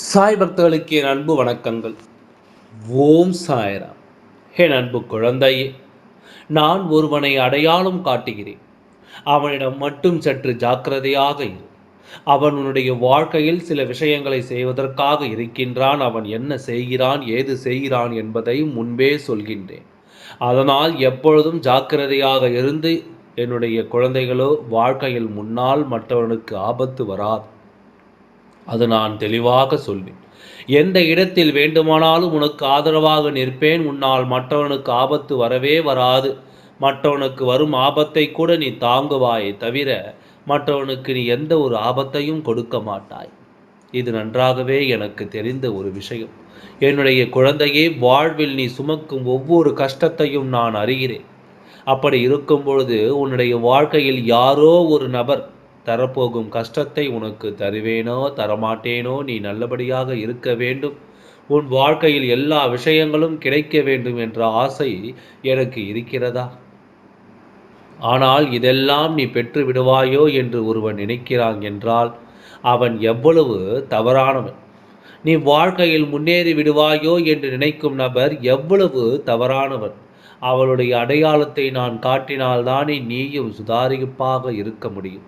சாய் பக்தர்களுக்கு என் அன்பு வணக்கங்கள். ஓம் சாய்ராம். என் அன்பு குழந்தையே நான் ஒருவனை அடையாளம் காட்டுகிறேன். அவனிடம் மட்டும் சற்று ஜாக்கிரதையாக இரு. அவன் உன்னுடைய வாழ்க்கையில் சில விஷயங்களை செய்வதற்காக இருக்கின்றான். அவன் என்ன செய்கிறான் ஏது செய்கிறான் என்பதை முன்பே சொல்கின்றேன். அதனால் எப்பொழுதும் ஜாக்கிரதையாக இருந்து என்னுடைய குழந்தைகளோ வாழ்க்கையில் முன்னால் மற்றவனுக்கு ஆபத்து வராது. அது நான் தெளிவாக சொல்வேன். எந்த இடத்தில் வேண்டுமானாலும் உனக்கு ஆதரவாக நிற்பேன். உன்னால் மற்றவனுக்கு ஆபத்து வரவே வராது. மற்றவனுக்கு வரும் ஆபத்தை கூட நீ தாங்குவாயே தவிர மற்றவனுக்கு நீ எந்த ஒரு ஆபத்தையும் கொடுக்க மாட்டாய். இது நன்றாகவே எனக்கு தெரிந்த ஒரு விஷயம். என்னுடைய குழந்தையே வாழ்வில் நீ சுமக்கும் ஒவ்வொரு கஷ்டத்தையும் நான் அறிகிறேன். அப்படி இருக்கும் பொழுது உன்னுடைய வாழ்க்கையில் யாரோ ஒரு நபர் தரப்போகும் கஷ்டத்தை உனக்கு தருவேனோ தரமாட்டேனோ நீ நல்லபடியாக இருக்க வேண்டும். உன் வாழ்க்கையில் எல்லா விஷயங்களும் கிடைக்க வேண்டும் என்ற ஆசை எனக்கு இருக்கிறதா? ஆனால் இதெல்லாம் நீ பெற்று விடுவாயோ என்று ஒருவன் நினைக்கிறான் என்றால் அவன் எவ்வளவு தவறானவன். நீ வாழ்க்கையில் முன்னேறி விடுவாயோ என்று நினைக்கும் நபர் எவ்வளவு தவறானவன். அவளுடைய அடையாளத்தை நான் காட்டினால்தானே நீயும் சுதாரிப்பாக இருக்க முடியும்.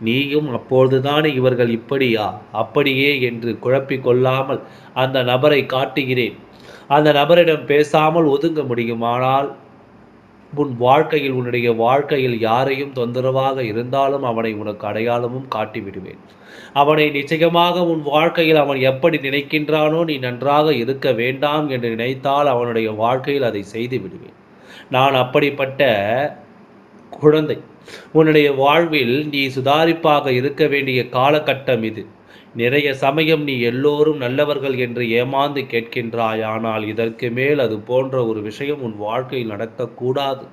நீயும் அப்பொழுதுதானே இவர்கள் இப்படியா? அப்படியே என்று குழப்பிக் கொள்ளாமல் அந்த நபரை காட்டுகிறேன். அந்த நபரிடம் பேசாமல் ஒதுங்க முடியுமானால்? உன் வாழ்க்கையில் உன்னுடைய வாழ்க்கையில் யாரையும் தொந்தரவாக இருந்தாலும் அவனை உனக்கு அடையாளமும் காட்டிவிடுவேன். அவனை நிச்சயமாக உன் வாழ்க்கையில் அவன் எப்படி நினைக்கின்றானோ நீ நன்றாக இருக்க வேண்டாம் என்று நினைத்தால் அவனுடைய வாழ்க்கையில் அதை செய்து விடுவேன் நான் அப்படிப்பட்ட குழந்தை. உன்னுடைய வாழ்வில் நீ சுதாரிப்பாக இருக்க வேண்டிய காலகட்டம் இது. நிறைய சமயம் நீ எல்லோரும் நல்லவர்கள் என்று ஏமாந்து கேட்கின்றாய். ஆனால் இதற்கு மேல் அது போன்ற ஒரு விஷயம் உன் வாழ்க்கையில் நடக்கக்கூடாது.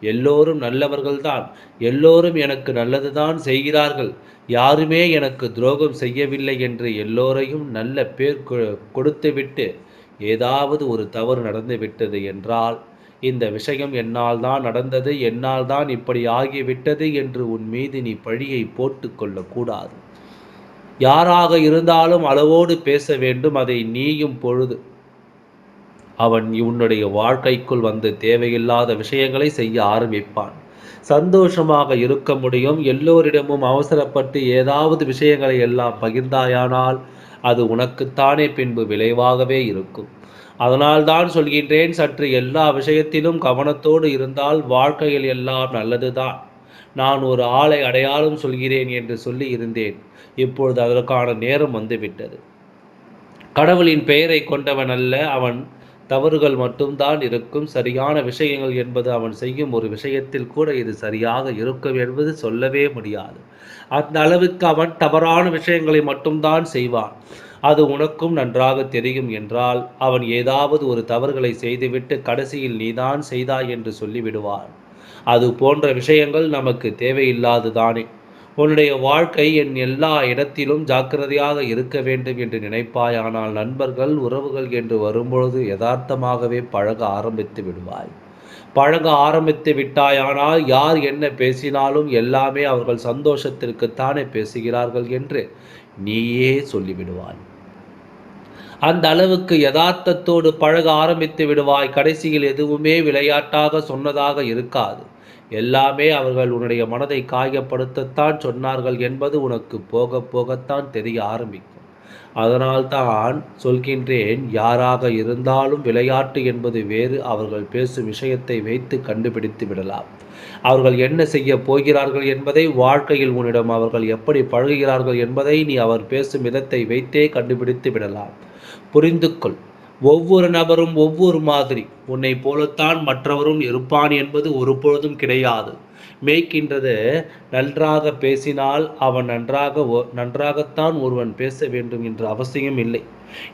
எல்லோரும் நல்லவர்கள்தான். எல்லோரும் எனக்கு நல்லதுதான் செய்கிறார்கள். யாருமே எனக்கு துரோகம் செய்யவில்லை என்று எல்லோரையும் நல்ல பேர் கொடுத்துவிட்டு ஏதாவது ஒரு தவறு நடந்துவிட்டது என்றால் இந்த விஷயம் என்னால் தான் நடந்தது என்னால் தான் இப்படி ஆகிவிட்டது என்று உன் மீது நீ பழியை போட்டுக்கொள்ளக்கூடாது யாராக இருந்தாலும் அளவோடு பேச வேண்டும் அதை நீயும் பொழுது. அவன் உன்னுடைய வாழ்க்கைக்குள் வந்து தேவையில்லாத விஷயங்களை செய்ய ஆரம்பிப்பான். சந்தோஷமாக இருக்க முடியும். எல்லோரிடமும் அவசரப்பட்டு ஏதாவது விஷயங்களை எல்லாம் பகிர்ந்தாயானால் அது உனக்குத்தானே பின்பு விளைவாகவே இருக்கும். அதனால் தான் சொல்கின்றேன் சற்று எல்லா விஷயத்திலும் கவனத்தோடு இருந்தால் வாழ்க்கையில் எல்லாம் நல்லதுதான். நான் ஒரு ஆளை அடையாளம் சொல்கிறேன் என்று சொல்லி இருந்தேன். இப்பொழுது அதற்கான நேரம் வந்துவிட்டது கடவுளின் பெயரை கொண்டவன் அல்ல அவன் தவறுகள் மட்டும்தான் இருக்கும். சரியான விஷயங்கள் என்பது அவன் செய்யும் ஒரு விஷயத்தில் கூட இது சரியாக இருக்கும் என்பது சொல்லவே முடியாது. அந்த அளவுக்கு அவன் தவறான விஷயங்களை மட்டும்தான் செய்வான். அது உனக்கும் நன்றாக தெரியும் என்றால் அவன் ஏதாவது ஒரு தவறுகளை செய்துவிட்டு கடைசியில் நீதான் செய்தாய் என்று சொல்லிவிடுவார் அது போன்ற விஷயங்கள் நமக்கு தேவையில்லாதுதானே. உன்னுடைய வாழ்க்கை என் எல்லா இடத்திலும் ஜாக்கிரதையாக இருக்க வேண்டும் என்று நினைப்பாய். ஆனால் நண்பர்கள் உறவுகள் என்று வரும்பொழுது யதார்த்தமாகவே பழக ஆரம்பித்து விடுவாய். பழக ஆரம்பித்து விட்டாயானால் யார் என்ன பேசினாலும் எல்லாமே அவர்கள் சந்தோஷத்திற்குத்தானே பேசுகிறார்கள் என்று நீயே சொல்லிவிடுவாய். அந்த அளவுக்கு யதார்த்தத்தோடு பழக ஆரம்பித்து விடுவாய். கடைசியில் எதுவுமே விளையாட்டாக சொன்னதாக இருக்காது. எல்லாமே அவர்கள் உன்னுடைய மனதை காயப்படுத்தத்தான் சொன்னார்கள் என்பது உனக்கு போக போகத்தான் தெரிய ஆரம்பிக்கும். அதனால்தான் சொல்கின்றேன் யாராக இருந்தாலும் விளையாட்டு என்பது வேறு அவர்கள் பேசும் விஷயத்தை வைத்து கண்டுபிடித்து விடலாம். அவர்கள் என்ன செய்ய போகிறார்கள் என்பதை வாழ்க்கையில் உன்னிடம் அவர்கள் எப்படி பழகுகிறார்கள் என்பதை நீ அவர் பேசும் விதத்தை வைத்தே கண்டுபிடித்து விடலாம். புரிந்து கொள் ஒவ்வொரு நபரும் ஒவ்வொரு மாதிரி. உன்னை போலத்தான் மற்றவரும் இருப்பான் என்பது ஒருபொழுதும் கிடையாது. மேய்க்கின்றது நன்றாக பேசினால் அவன் நன்றாக நன்றாகத்தான் ஒருவன் பேச வேண்டும் என்ற அவசியம் இல்லை.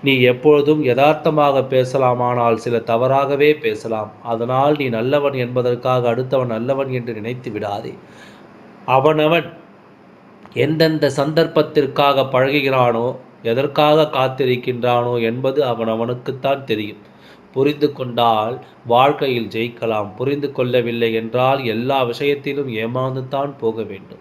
நீ எப்பொழுதும் யதார்த்தமாக பேசலாமானால் சில தவறாகவே பேசலாம். அதனால் நீ நல்லவன் என்பதற்காக அடுத்தவன் நல்லவன் என்று நினைத்து விடாதே. அவனவன் எந்தெந்த சந்தர்ப்பத்திற்காக பழகுகிறானோ எதற்காக காத்திருக்கின்றானோ என்பது அவன் அவனுக்குத்தான் தெரியும். புரிந்து கொண்டால் வாழ்க்கையில் ஜெயிக்கலாம். புரிந்து கொள்ளவில்லை என்றால் எல்லா விஷயத்திலும் ஏமாந்து தான் போக வேண்டும்.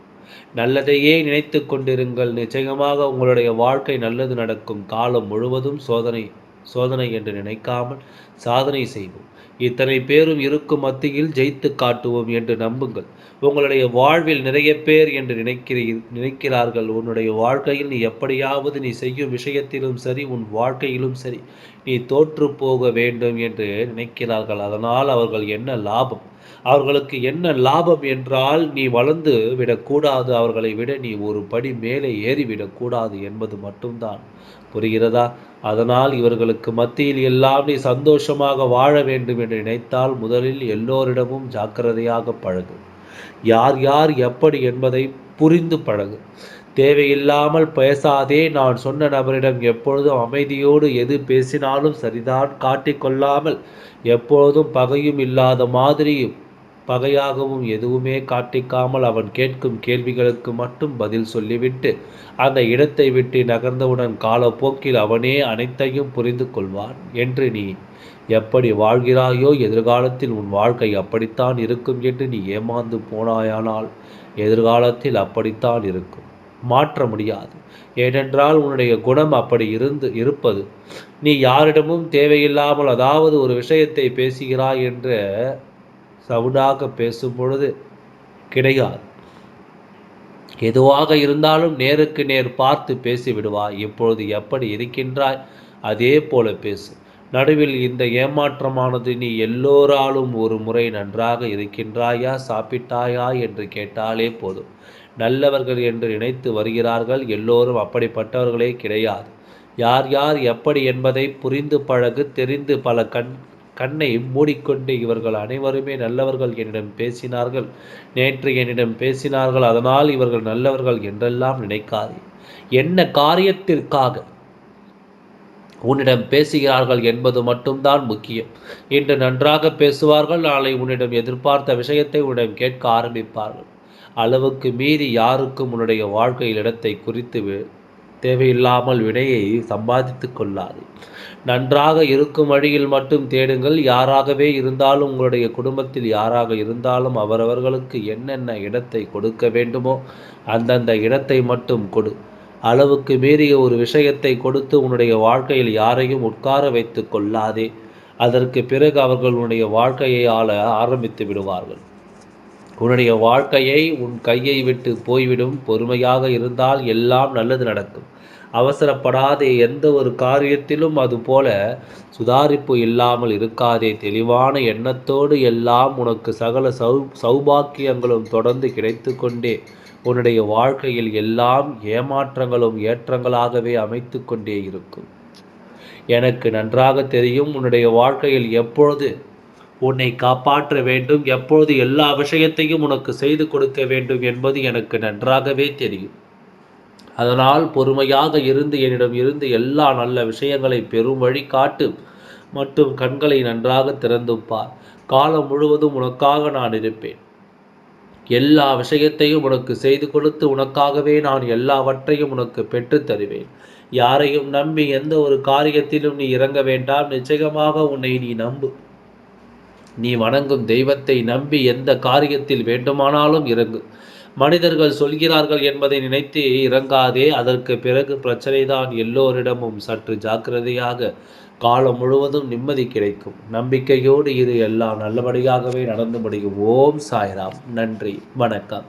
நல்லதையே நினைத்து கொண்டிருங்கள். நிச்சயமாக உங்களுடைய வாழ்க்கை நல்லது நடக்கும். காலம் முழுவதும் சோதனை சோதனை என்று நினைக்காமல் சாதனை செய்வோம். இத்தனை பேரும் இருக்கும் மத்தியில் ஜெயித்து காட்டுவோம் என்று நம்புங்கள். உங்களுடைய வாழ்வில் நிறைய பேர் என்று நினைக்கிறீ நினைக்கிறார்கள். உன்னுடைய வாழ்க்கையில் நீ எப்படியாவது நீ செய்யும் விஷயத்திலும் சரி உன் வாழ்க்கையிலும் சரி நீ தோற்று போக வேண்டும் என்று நினைக்கிறார்கள். அதனால் அவர்கள் என்ன லாபம்? அவர்களுக்கு என்ன லாபம் என்றால் நீ வளர்ந்து விடக்கூடாது அவர்களை விட நீ ஒரு படி மேலே ஏறிவிடக்கூடாது என்பது மட்டும்தான். புரிகிறதா? அதனால் இவர்களுக்கு மத்தியில் எல்லாம் நீ சந்தோஷமாக வாழ வேண்டும் என்று நினைத்தால் முதலில் எல்லோரிடமும் ஜாக்கிரதையாக பழகு. யார் யார் எப்படி என்பதை புரிந்து பழகு. தேவையில்லாமல் பேசாதே நான் சொன்ன நபரிடம் எப்பொழுதும் அமைதியோடு எது பேசினாலும் சரிதான் காட்டிக்கொள்ளாமல் எப்பொழுதும் பகையும் இல்லாத மாதிரியும் பகையாகவும் எதுவுமே காட்டிக்காமல் அவன் கேட்கும் கேள்விகளுக்கு மட்டும் பதில் சொல்லிவிட்டு அந்த இடத்தை விட்டு நகர்ந்தவுடன் காலப்போக்கில் அவனே அனைத்தையும் புரிந்து கொள்வான். என்று நீ எப்படி வாழ்கிறாயோ எதிர்காலத்தில் உன் வாழ்க்கை அப்படித்தான் இருக்கும் என்று நீ ஏமாந்து போனாயானால் எதிர்காலத்தில் அப்படித்தான் இருக்கும். மாற்ற முடியாது. ஏனென்றால் உன்னுடைய குணம் அப்படி இருந்து இருப்பது. நீ யாரிடமும் தேவையில்லாமல் அதாவது ஒரு விஷயத்தை பேசுகிறாய் என்று சவுடாக பேசும் பொழுது கிடையாது. எதுவாக இருந்தாலும் நேருக்கு நேர் பார்த்து பேசிவிடுவாய். இப்பொழுது எப்படி இருக்கின்றாய்? அதே போல பேசு. நடுவில் இந்த ஏமாற்றமானது நீ எல்லோராலும் ஒரு முறை நன்றாக இருக்கின்றாயா சாப்பிட்டாயா என்று கேட்டாலே போதும். நல்லவர்கள் என்று நினைத்து வருகிறார்கள் எல்லோரும் அப்படிப்பட்டவர்களே கிடையாது. யார் யார் எப்படி என்பதை புரிந்து பழகு தெரிந்து பல கண் கண்ணை மூடிக்கொண்டு இவர்கள் அனைவருமே நல்லவர்கள் என்னிடம் பேசினார்கள் நேற்று என்னிடம் பேசினார்கள் அதனால் இவர்கள் நல்லவர்கள் என்றெல்லாம் நினைக்காது. என்ன காரியத்திற்காக உன்னிடம் பேசுகிறார்கள் என்பது மட்டும்தான் முக்கியம். இன்று நன்றாக பேசுவார்கள் நாளை உன்னிடம் எதிர்பார்த்த விஷயத்தை உன்னிடம் கேட்க ஆரம்பிப்பார்கள். அளவுக்கு மீறி யாருக்கும் உன்னுடைய வாழ்க்கையில் இடத்தை குறித்து தேவையில்லாமல் வினையை சம்பாதித்து கொள்ளாது. நன்றாக இருக்கும் வழியில் மட்டும் தேடுங்கள். யாராகவே இருந்தாலும் உங்களுடைய குடும்பத்தில் யாராக இருந்தாலும் அவரவர்களுக்கு என்னென்ன இடத்தை கொடுக்க வேண்டுமோ அந்தந்த இடத்தை மட்டும் கொடு. அளவுக்கு மீறிய ஒரு விஷயத்தை கொடுத்து உன்னுடைய வாழ்க்கையில் யாரையும் உட்கார வைத்து கொள்ளாதே. அதற்கு பிறகு அவர்கள் உன்னுடைய வாழ்க்கையை ஆள ஆரம்பித்து விடுவார்கள். உன்னுடைய வாழ்க்கையை உன் கையை விட்டு போய்விடும். பொறுமையாக இருந்தால் எல்லாம் நல்லது நடக்கும். அவசரப்படாதே. எந்த ஒரு காரியத்திலும் அதுபோல சுதாரிப்பு இல்லாமல் இருக்காதே. தெளிவான எண்ணத்தோடு எல்லாம் உனக்கு சகல சௌ சௌபாக்கியங்களும் தொடர்ந்து கிடைத்து கொண்டே உன்னுடைய வாழ்க்கையில் எல்லாம் ஏமாற்றங்களும் ஏற்றங்களாகவே அமைத்து கொண்டே இருக்கும். எனக்கு நன்றாக தெரியும் உன்னுடைய வாழ்க்கையில் எப்பொழுது உன்னை காப்பாற்ற வேண்டும். எப்பொழுது எல்லா விஷயத்தையும் உனக்கு செய்து கொடுக்க வேண்டும் என்பது எனக்கு நன்றாகவே தெரியும். அதனால் பொறுமையாக இருந்து என்னிடம் இருந்து எல்லா நல்ல விஷயங்களை பெரும் வழி காட்டு. மற்றும் கண்களை நன்றாக திறந்து பார். காலம் முழுவதும் உனக்காக நான் இருப்பேன். எல்லா விஷயத்தையும் உனக்கு செய்து கொடுத்து உனக்காகவே நான் எல்லாவற்றையும் உனக்கு பெற்று தருவேன். யாரையும் நம்பி எந்த ஒரு காரியத்திலும் நீ இறங்க வேண்டாம். நிச்சயமாக உன்னை நீ நம்பு. நீ வணங்கும் தெய்வத்தை நம்பி எந்த காரியத்தில் வேண்டுமானாலும் இறங்கு. மனிதர்கள் சொல்கிறார்கள் என்பதை நினைத்து இறங்காதே அதற்கு பிறகு பிரச்சனைதான் எல்லோரிடமும் சற்று ஜாக்கிரதையாக காலம் முழுவதும் நிம்மதி கிடைக்கும். நம்பிக்கையோடு இது எல்லாம் நல்லபடியாகவே நடந்து முடியும் ஓம் சாய்ராம். நன்றி. வணக்கம்.